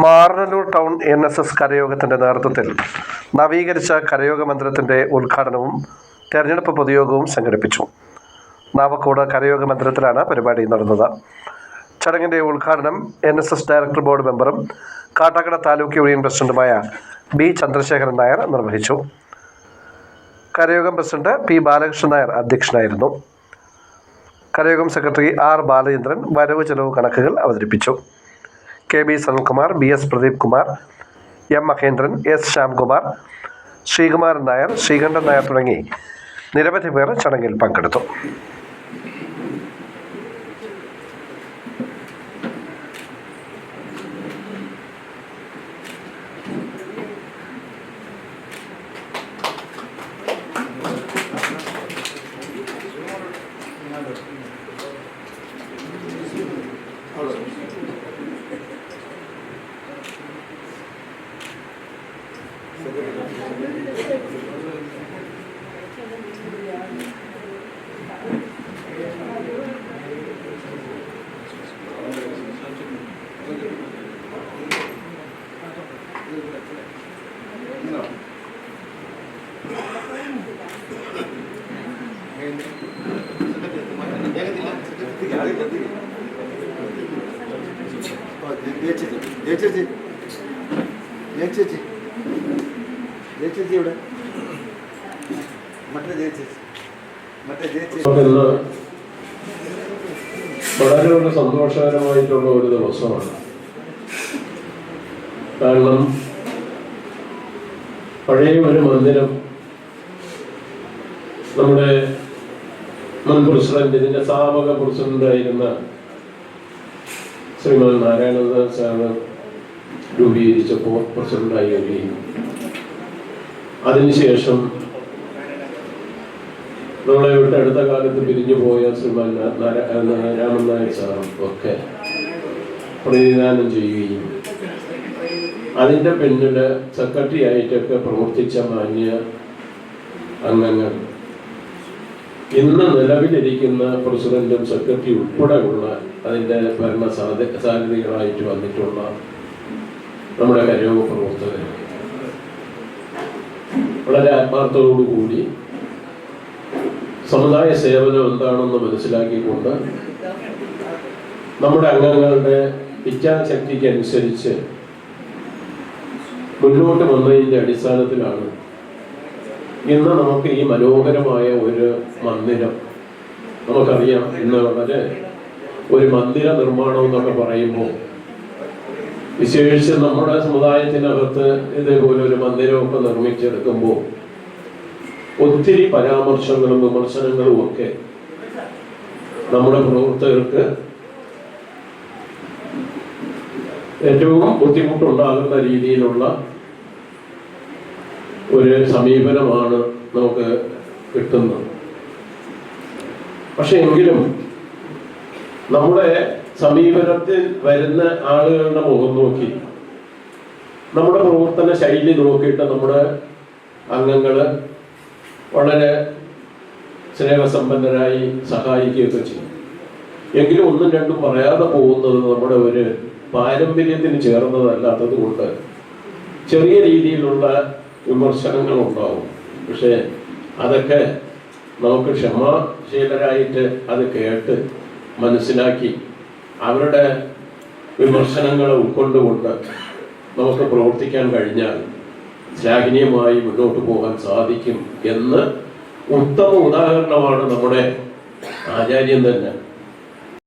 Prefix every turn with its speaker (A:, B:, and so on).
A: Maranallur town N S S കരയോഗത്തിന്റെ നേതൃത്വത്തിൽ നവീകരിച്ച കരയോഗ മന്ദിരത്തിന്റെ ഉദ്ഘാടനവും തെരഞ്ഞെടുപ്പ് പൊതുയോഗവും സംഘടിപ്പിച്ചു. നാവക്കോട് കരയോഗ മന്ദിരത്തിലാണ് പരിപാടി നടന്നത്. ചടങ്ങിന്റെ ഉദ്ഘാടനം N S S director board മെമ്പറും കാട്ടാക്കട താലൂക്ക് യൂണിയൻ പ്രസിഡന്റുമായ ബി ചന്ദ്രശേഖരൻ നായർ നിർവഹിച്ചു. കരയോഗം പ്രസിഡന്റ് പി ബാലകൃഷ്ണൻ നായർ അധ്യക്ഷനായിരുന്നു. കരയോഗം സെക്രട്ടറി ആർ ബാലചന്ദ്രൻ വരവ് ചെലവ് കണക്കുകൾ അവതരിപ്പിച്ചു. K B Sanalkumar B S Pradeep Kumar M Mahendran S Shyamkumar Sreekumaran Nair Sreekantan Nair തുടങ്ങി നിരവധി പേർ ചടങ്ങിൽ പങ്കെടുത്തു.
B: 내체지 내체지 내체지
C: ഇന്ന് വളരെ സന്തോഷകരമായിട്ടുള്ള ഒരു ദിവസമാണ്. കാരണം പഴയ ഒരു മന്ദിരം നമ്മുടെ മുൻ പ്രസിഡന്റ് ഇതിന്റെ സ്ഥാപക പ്രസിഡന്റായിരുന്ന ശ്രീമാൻ നാരായണദാസ് സാറ് രൂപീകരിച്ചപ്പോൾ പ്രസിഡന്റായി വരികയും അതിനുശേഷം നമ്മളെ വിട്ട് അടുത്ത കാലത്ത് പിരിഞ്ഞു പോയ ശ്രീമാൻ രാമൻ നായർ സാറും ഒക്കെ പ്രതിനിധാനം ചെയ്യുകയും അതിന്റെ പിന്നിൽ സെക്രട്ടറി ആയിട്ടൊക്കെ പ്രവർത്തിച്ച മാന്യ അംഗങ്ങൾ. ഇന്ന് നിലവിലിരിക്കുന്ന പ്രസിഡന്റും സെക്രട്ടറി ഉൾപ്പെടെയുള്ള അതിന്റെ ഭരണ സാധ്യ സാധ്യതകളായിട്ട് വന്നിട്ടുള്ള നമ്മുടെ കരയോഗ പ്രവർത്തകർ. വളരെ ആത്മാർത്ഥതയോടുകൂടി സമുദായ സേവനം എന്താണെന്ന് മനസ്സിലാക്കിക്കൊണ്ട് നമ്മുടെ അംഗങ്ങളുടെ ഇച്ഛാശക്തിക്ക് അനുസരിച്ച് മുന്നോട്ട് വന്നതിന്റെ അടിസ്ഥാനത്തിലാണ് ഇന്ന് നമുക്ക് ഈ മനോഹരമായ ഒരു മന്ദിരം. നമുക്കറിയാം ഇന്ന് വളരെ ഒരു മന്ദിര നിർമ്മാണം എന്നൊക്കെ പറയുമ്പോൾ വിശേഷിച്ച് നമ്മുടെ സമുദായത്തിനകത്ത് ഇതേപോലെ ഒരു മന്ദിരമൊക്കെ നിർമ്മിച്ചെടുക്കുമ്പോൾ ഒത്തിരി പരാമർശങ്ങളും വിമർശനങ്ങളും ഒക്കെ നമ്മുടെ പ്രവർത്തകർക്ക് ഏറ്റവും ബുദ്ധിമുട്ടുണ്ടാകുന്ന രീതിയിലുള്ള ഒരു സമീപനമാണ് നമുക്ക് കിട്ടുന്നത്. പക്ഷെ എങ്കിലും നമ്മുടെ സമീപനത്തിൽ വരുന്ന ആളുകളുടെ മുഖം നോക്കി. നമ്മുടെ പ്രവർത്തന ശൈലി നോക്കിയിട്ട് നമ്മുടെ അംഗങ്ങൾ വളരെ സ്നേഹസമ്പന്നരായി സഹായിക്കുകയൊക്കെ ചെയ്യും. എങ്കിലും ഒന്നും രണ്ടും പറയാതെ പോകുന്നത് നമ്മുടെ ഒരു പാരമ്പര്യത്തിന് ചേർന്നതല്ലാത്തത് കൊണ്ട് ചെറിയ രീതിയിലുള്ള വിമർശനങ്ങൾ ഉണ്ടാവും പക്ഷേ അതൊക്കെ നമുക്ക് ക്ഷമാശീലരായിട്ട് അത് കേട്ട് മനസ്സിലാക്കി അവരുടെ വിമർശനങ്ങളെ ഉൾക്കൊണ്ടുകൊണ്ട് നമുക്ക് പ്രവർത്തിക്കാൻ കഴിഞ്ഞാൽ ശ്ലാഘനീയമായി മുന്നോട്ട് പോകാൻ സാധിക്കും എന്ന് ഉത്തമ ഉദാഹരണമാണ് നമ്മുടെ ആചാര്യൻ തന്നെ.